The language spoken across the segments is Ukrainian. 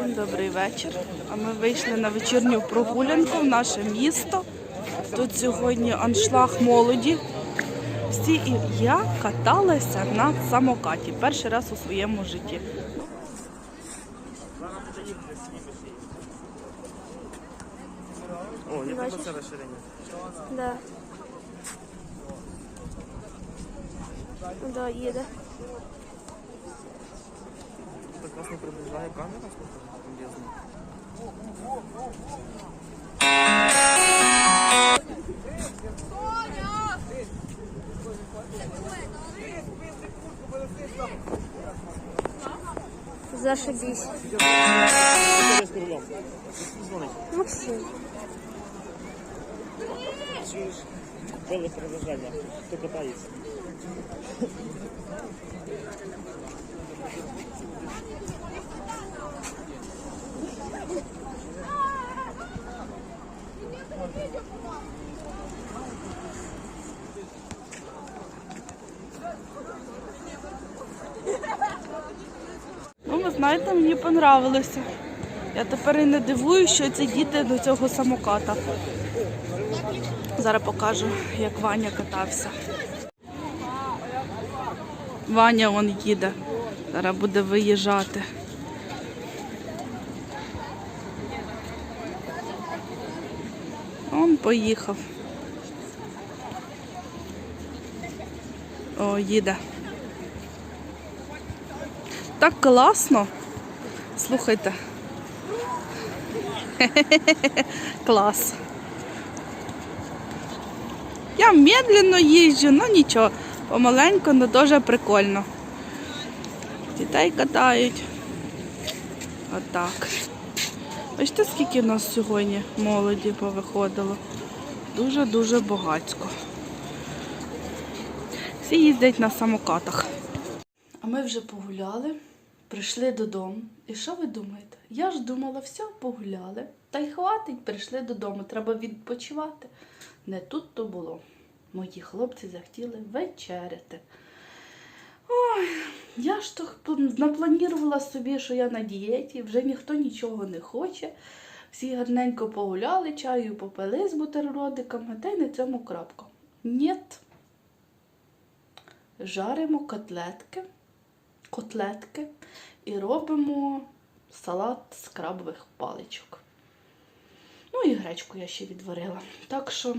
Всім добрий вечір. А ми вийшли на вечірню прогулянку в наше місто. Тут сьогодні аншлаг молоді. Всі і я каталася на самокаті. Перший раз у своєму житті. О, я тебе це розширення. Да. Да, їде. Так вас не приближає камера, слухай, я знаю. Зашибись. Хто з рулем? Дзвонить. Максим. Чуєш? Вели переважання. Хто катається? Знаєте, мені понравилося. Я тепер і не дивуюся, що ці діти до цього самоката. Зараз покажу, як Ваня катався. Ваня вон їде. Зараз буде виїжджати. Он поїхав. О, їде. Так класно. Слухайте. Клас. Я медленно їжджу, ну нічого, помаленьку, але дуже прикольно. Дітей катають. Отак. Бачите, скільки в нас сьогодні молоді повиходило. Дуже-дуже багатько. Всі їздять на самокатах. А ми вже погуляли, прийшли додому. І що ви думаєте? Я ж думала, все, погуляли. Та й хватить, прийшли додому, треба відпочивати. Не тут то було. Мої хлопці захотіли вечеряти. Ой, я ж то напланувала собі, що я на дієті, вже ніхто нічого не хоче. Всі гарненько погуляли, чаю попили з бутербродиками, та й на цьому крапка. Нєт. Жаримо котлетки, котлетки і робимо салат з крабових паличок. Ну і гречку я ще відварила. Так що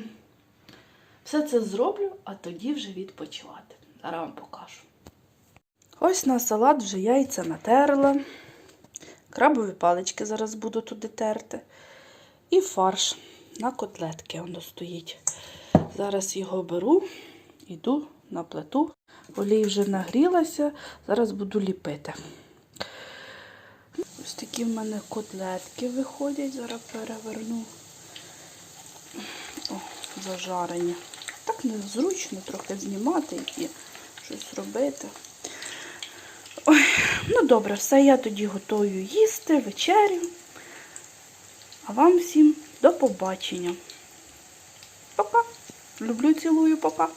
все це зроблю, а тоді вже відпочивати. Зараз вам покажу. Ось на салат вже яйця натерла. Крабові палички зараз буду туди терти. І фарш на котлетки воно стоїть. Зараз його беру, йду на плиту. Олій вже нагрілася, зараз буду ліпити. Ось такі в мене котлетки виходять, зараз переверну. О, зажарені. Так незручно трохи знімати і щось робити. Ой, ну добре, все, я тоді готую їсти, вечерю. А вам всім до побачення. Пока. Люблю, цілую, пока.